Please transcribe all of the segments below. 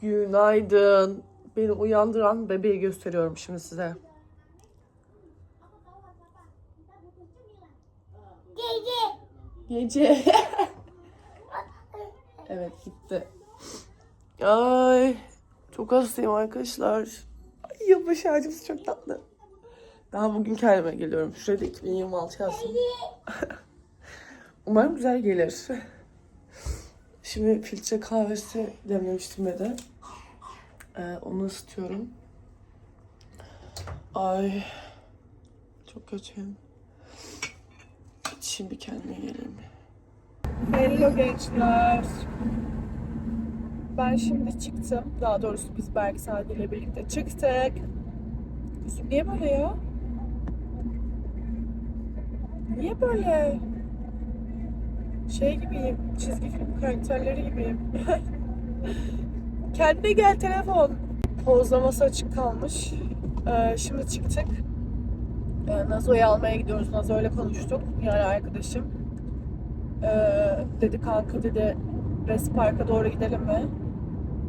Günaydın. Beni uyandıran bebeği gösteriyorum şimdi size. Gece. evet gitti. Ay çok hastayım arkadaşlar. Ay yılbaşı ağacımız çok tatlı. Daha bugün kendime geliyorum. Şurada 2026 yazsın. Umarım güzel gelir. Şimdi filtre kahvesi demlemiştim ve. Ee, onu ısıtıyorum. Ay çok kötüyüm. Şimdi kendime geleyim. Hello gençler. Ben şimdi çıktım. Daha doğrusu biz Berk Sadi ile birlikte çıktık. Yüzüm niye böyle ya? Niye böyle? Şey gibiyim, çizgi film karakterleri gibiyim. Kendine gel telefon. Pozlaması açık kalmış. Ee, şimdi çıktık. Ee, Nazo'yu almaya gidiyoruz. Nazo ile konuştuk. Yani arkadaşım. Ee, dedi kanka dedi Res Park'a doğru gidelim mi?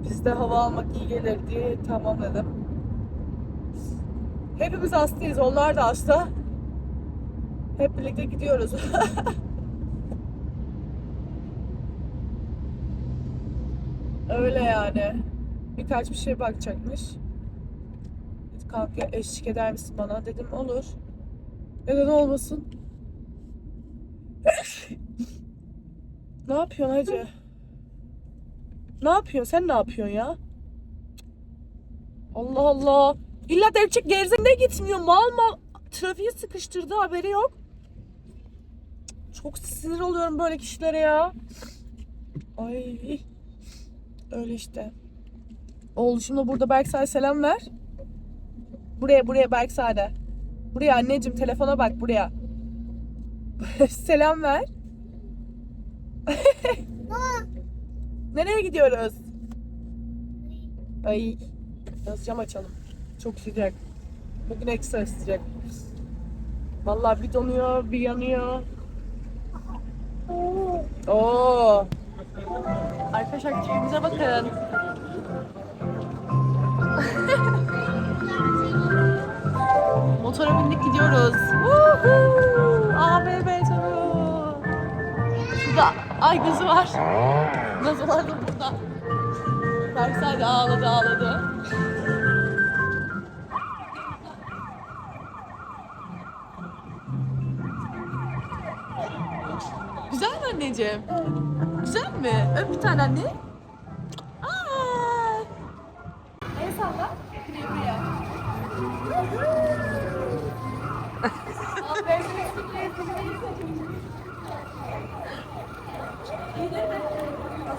Biz de hava almak iyi gelir diye tamam dedim. Hepimiz hastayız. Onlar da hasta. Hep birlikte gidiyoruz. Öyle yani. Birkaç bir şey bakacakmış. Dedi, Kanka eşlik eder misin bana? Dedim olur. Neden olmasın? ne yapıyorsun hacı? Ne yapıyorsun? Sen ne yapıyorsun ya? Allah Allah. İlla devçik gerizinde gitmiyor. Mal mal trafiği sıkıştırdı haberi yok. Çok sinir oluyorum böyle kişilere ya. Ay. Öyle işte. Oğluşumla burada Berksa'ya selam ver. Buraya buraya Berksa'da. Buraya anneciğim telefona bak buraya. selam ver. Nereye gidiyoruz? Ay. Biraz cam açalım. Çok sıcak. Bugün ekstra sıcak. Vallahi bir donuyor, bir yanıyor. Oo. Arkadaşlar tipimize bakın. Motora bindik gidiyoruz. AVM turu. Şurada ay gözü var. Nazolar da burada. Berksay da ağladı ağladı. Anneciğim? Güzel mi? Öp bir tane anne. Aa. El salla. Buraya.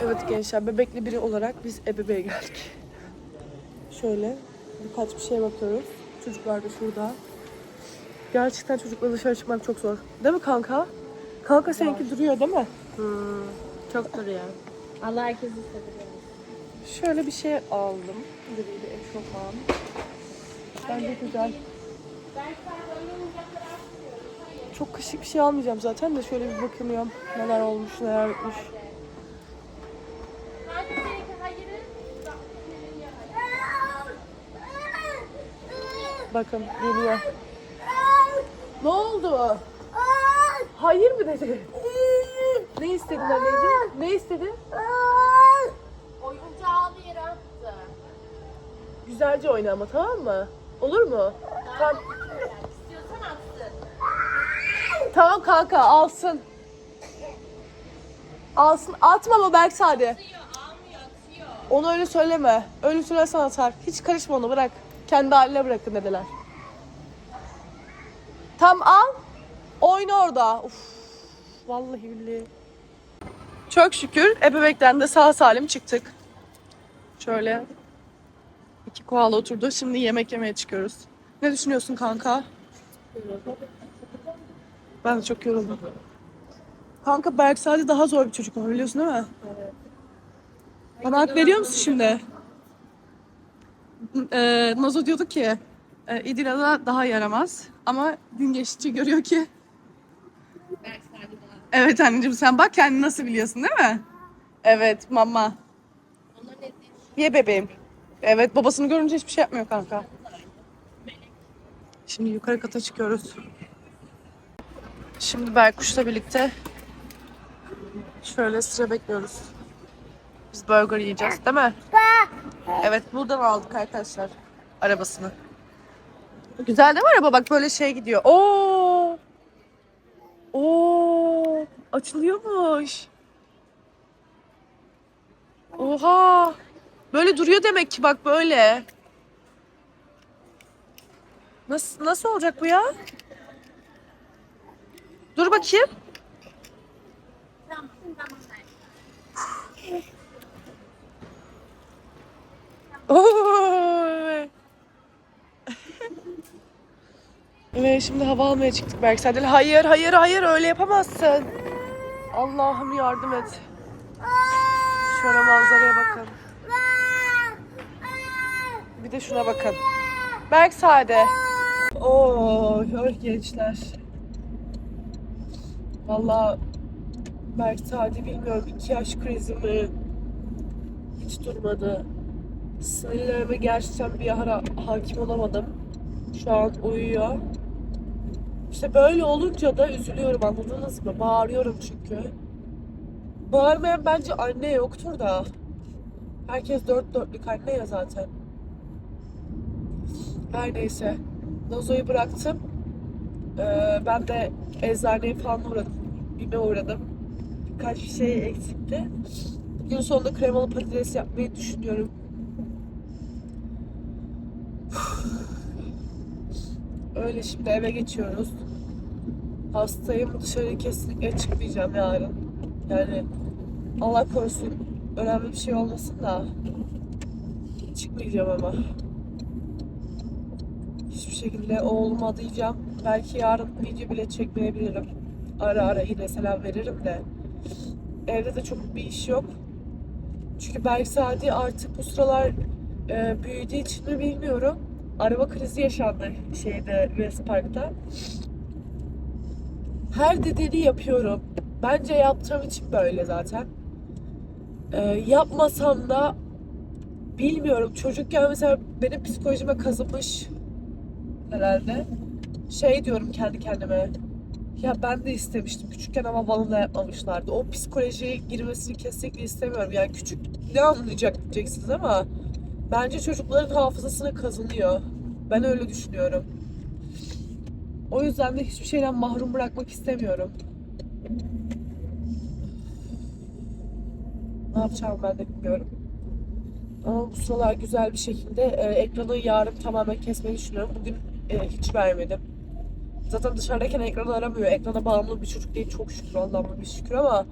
Evet gençler bebekli biri olarak biz ebeveğe geldik. Şöyle birkaç bir şeye bakıyoruz. Çocuklar da şurada. Gerçekten çocukla dışarı çıkmak çok zor. Değil mi kanka? Kanka seninki duruyor değil mi? Çok duruyor. Allah herkesi seviyor. Şöyle bir şey aldım. Gri bir eşofman. Bence güzel. Çok kışık bir şey almayacağım zaten de şöyle bir bakınıyorum. Neler olmuş, neler bitmiş. Bakın geliyor. Ne oldu? Hayır mı dedi? Ne istedin anneciğim? Ne istedin? Oyuncağı bir yere attı. Güzelce oyna ama tamam mı? Olur mu? Tamam. İstiyorsan atsın. Tamam kanka alsın. Alsın. Atma ama Berk Sade. Atıyor, almıyor, atıyor. Onu öyle söyleme. Öyle söylersen atar. Hiç karışma onu bırak. Kendi haline bırakın dediler. Tam al. Oyna orada. Uf. Vallahi billahi. Çok şükür ebebekten de sağ salim çıktık. Şöyle iki koala oturdu. Şimdi yemek yemeye çıkıyoruz. Ne düşünüyorsun kanka? Ben de çok yoruldum. Kanka Berk sadece daha zor bir çocuk ama biliyorsun değil mi? Bana hak veriyor musun şimdi? Ee, Nazo diyordu ki e, İdila'da daha yaramaz ama gün geçtikçe görüyor ki Evet anneciğim sen bak kendini nasıl biliyorsun değil mi? Evet mama. Ye bebeğim. Evet babasını görünce hiçbir şey yapmıyor kanka. Şimdi yukarı kata çıkıyoruz. Şimdi Berkuş'la birlikte şöyle sıra bekliyoruz. Biz burger yiyeceğiz değil mi? Evet buradan aldık arkadaşlar arabasını. Güzel değil mi araba? Bak böyle şey gidiyor. Oo! Oo! Açılıyormuş. Oha! Böyle duruyor demek ki bak böyle. Nasıl nasıl olacak bu ya? Dur bakayım. Evet şimdi hava almaya çıktık Berksel'den. Hayır hayır hayır öyle yapamazsın. Allah'ım yardım et. Şöyle manzaraya bakın. Bir de şuna bakın. Berksade. Oo, öh gençler. Vallahi Berksade bilmiyorum iki yaş krizi mi? Hiç durmadı. Sinirlerime gerçekten bir ara hakim olamadım. Şu an uyuyor. İşte böyle olunca da üzülüyorum anladınız mı? Bağırıyorum çünkü. Bağırmayan bence anne yoktur da. Herkes dört dörtlük anne ya zaten. Her neyse. Nazo'yu bıraktım. Ee, ben de eczaneye falan uğradım. BİM'e uğradım. Birkaç bir şey eksikti. Gün sonunda kremalı patates yapmayı düşünüyorum. Öyle şimdi eve geçiyoruz. Hastayım dışarı kesinlikle çıkmayacağım yarın. Yani Allah korusun önemli bir şey olmasın da çıkmayacağım ama. Hiçbir şekilde oğlumu adayacağım. Belki yarın video bile çekmeyebilirim. Ara ara yine selam veririm de. Evde de çok bir iş yok. Çünkü Berksadi artık bu sıralar e, büyüdüğü için mi bilmiyorum. Araba krizi yaşandı şeyde West Park'ta. Her dediğini yapıyorum. Bence yaptığım için böyle zaten. E, yapmasam da bilmiyorum. Çocukken mesela benim psikolojime kazımış herhalde. Şey diyorum kendi kendime. Ya ben de istemiştim küçükken ama bana da yapmamışlardı. O psikolojiye girmesini kesinlikle istemiyorum. Yani küçük ne anlayacak diyeceksiniz ama bence çocukların hafızasına kazınıyor. Ben öyle düşünüyorum. O yüzden de hiçbir şeyden mahrum bırakmak istemiyorum. Ne yapacağım ben de bilmiyorum. Ama bu sıralar güzel bir şekilde e, ekranı yarın tamamen kesmeyi düşünüyorum. Bugün e, hiç vermedim. Zaten dışarıdayken ekranı aramıyor. Ekrana bağımlı bir çocuk değil çok şükür Allah'ıma bir şükür ama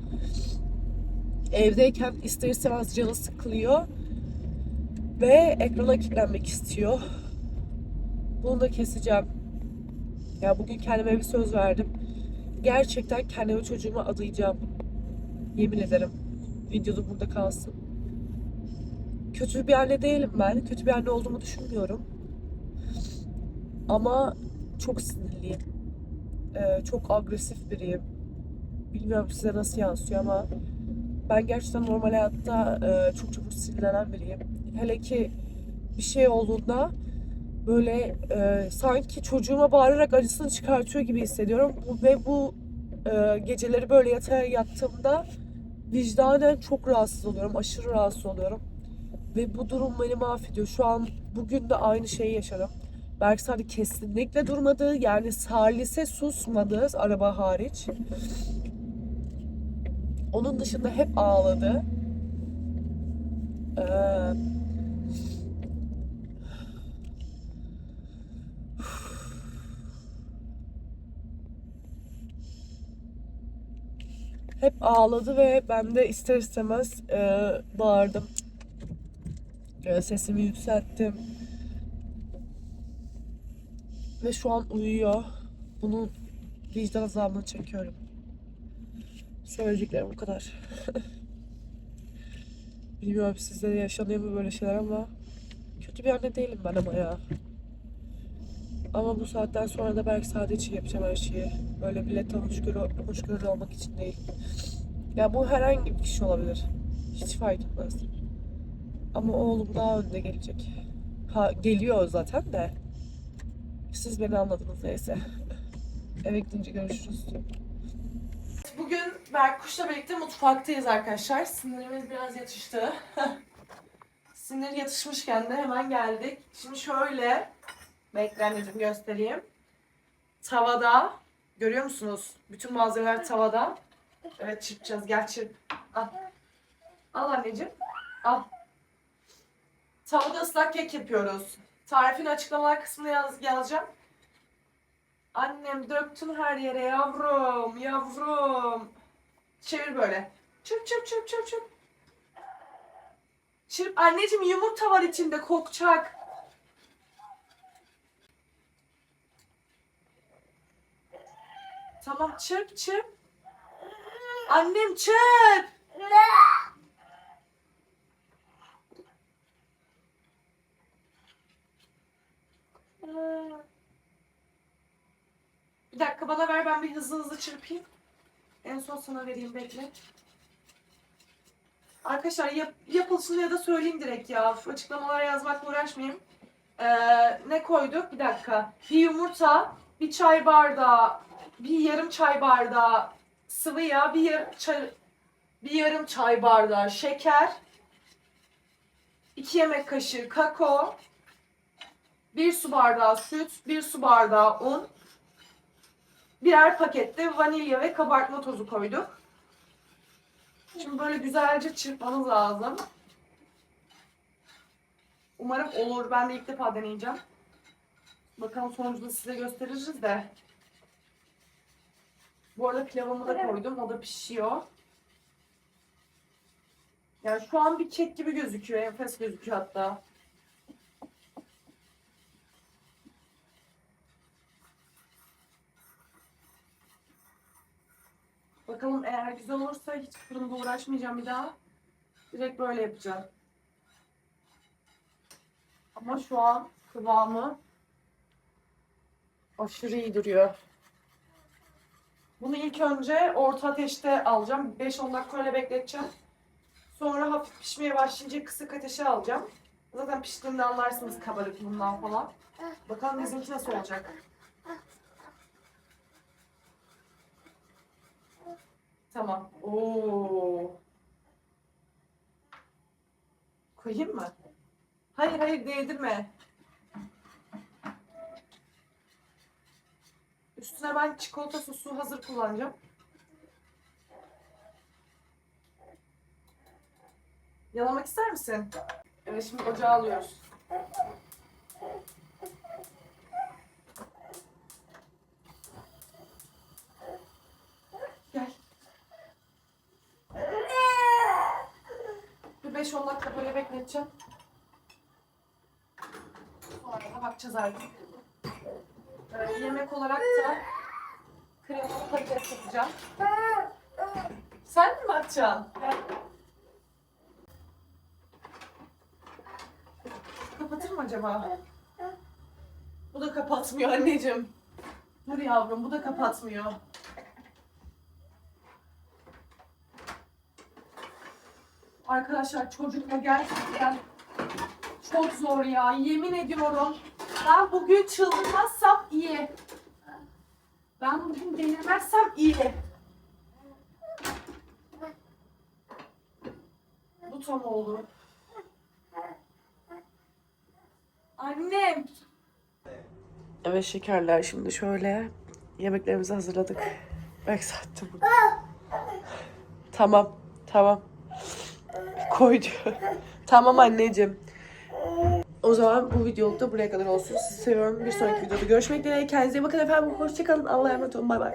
evdeyken ister istemez canı sıkılıyor ve ekrana kilitlenmek istiyor. Bunu da keseceğim. Ya bugün kendime bir söz verdim. Gerçekten kendime çocuğuma adayacağım. Yemin ederim. Videoda burada kalsın. Kötü bir anne değilim ben. Kötü bir anne olduğumu düşünmüyorum. Ama çok sinirliyim. Ee, çok agresif biriyim. Bilmiyorum size nasıl yansıyor ama ben gerçekten normal hayatta e, çok çabuk sinirlenen biriyim. Hele ki bir şey olduğunda böyle e, sanki çocuğuma bağırarak acısını çıkartıyor gibi hissediyorum. Ve bu e, geceleri böyle yatağa yattığımda vicdanen çok rahatsız oluyorum. Aşırı rahatsız oluyorum. Ve bu durum beni mahvediyor. Şu an bugün de aynı şeyi yaşadım. Berksari kesinlikle durmadı. Yani salise susmadı araba hariç. Onun dışında hep ağladı. Ee, hep ağladı ve ben de ister istemez e, bağırdım. E, sesimi yükselttim. Ve şu an uyuyor. Bunun vicdan azabını çekiyorum. Söyleyeceklerim bu kadar. Bilmiyorum sizde de yaşanıyor mu böyle şeyler ama kötü bir anne değilim ben ama ya. Ama bu saatten sonra da belki sadece yapacağım her şeyi. Böyle millete hoşgörü, hoşgörülü olmak için değil. Ya bu herhangi bir kişi olabilir. Hiç fark etmez. Ama oğlum daha önde gelecek. Ha geliyor zaten de. Siz beni anladınız neyse. Eve gidince görüşürüz. Bugün Berkuş'la birlikte mutfaktayız arkadaşlar. Sinirimiz biraz yatıştı. Sinir yatışmışken de hemen geldik. Şimdi şöyle bekle anneciğim göstereyim. Tavada görüyor musunuz? Bütün malzemeler tavada. Evet çırpacağız. Gel çırp. Al. Al anneciğim. Al. Tavada ıslak kek yapıyoruz. Tarifin açıklamalar kısmına yaz, yazacağım. Annem döktün her yere yavrum, yavrum. Çevir böyle. Çırp çırp çırp çırp çırp. Çırp. Anneciğim yumurta var içinde kokacak. Tamam çırp çırp. Annem çırp. Bir dakika bana ver ben bir hızlı hızlı çırpayım. En son sana vereyim bekle. Arkadaşlar yap, yapılışını ya da söyleyeyim direkt ya. Şu açıklamalar yazmakla uğraşmayayım. Ee, ne koyduk? Bir dakika. Bir yumurta, bir çay bardağı, bir yarım çay bardağı sıvı yağ, bir yarım çay, bir yarım çay bardağı şeker, iki yemek kaşığı kakao, bir su bardağı süt, bir su bardağı un, birer pakette vanilya ve kabartma tozu koyduk. Şimdi böyle güzelce çırpmanız lazım. Umarım olur. Ben de ilk defa deneyeceğim. Bakalım sonucunu size gösteririz de. Bu arada pilavımı da koydum. O da pişiyor. Yani şu an bir kek gibi gözüküyor. Enfes gözüküyor hatta. Bakalım eğer güzel olursa hiç fırında uğraşmayacağım bir daha. Direkt böyle yapacağım. Ama şu an kıvamı aşırı iyi duruyor. Bunu ilk önce orta ateşte alacağım. 5-10 dakika öyle bekleteceğim. Sonra hafif pişmeye başlayınca kısık ateşe alacağım. Zaten piştiğinde anlarsınız kabarıklığından falan. Bakalım bizimki nasıl olacak. Tamam. Oo. Koyayım mı? Hayır hayır değdirme. Üstüne ben çikolata sosu hazır kullanacağım. Yalamak ister misin? Evet şimdi ocağa alıyoruz. Gel. Bir 5-10 dakika böyle bekleteceğim. Sonra da bakacağız artık. Ee, yemek olarak da kremalı patates yapacağım. Sen mi bakacaksın? Gel. Kapatır mı acaba? Bu da kapatmıyor anneciğim. Dur yavrum bu da kapatmıyor. Arkadaşlar çocukla gerçekten çok zor ya. Yemin ediyorum. Ben bugün çıldırmazsam iyi. Ben bugün delirmezsem iyi. Bu tam oldu. Annem. Evet şekerler şimdi şöyle yemeklerimizi hazırladık. Belki saatte bu. Tamam, tamam. Koy diyor. tamam anneciğim. O zaman bu videoluk da buraya kadar olsun. Sizi seviyorum. Bir sonraki videoda görüşmek dileğiyle. Kendinize iyi bakın efendim. Hoşçakalın. Allah'a emanet olun. Bay bay.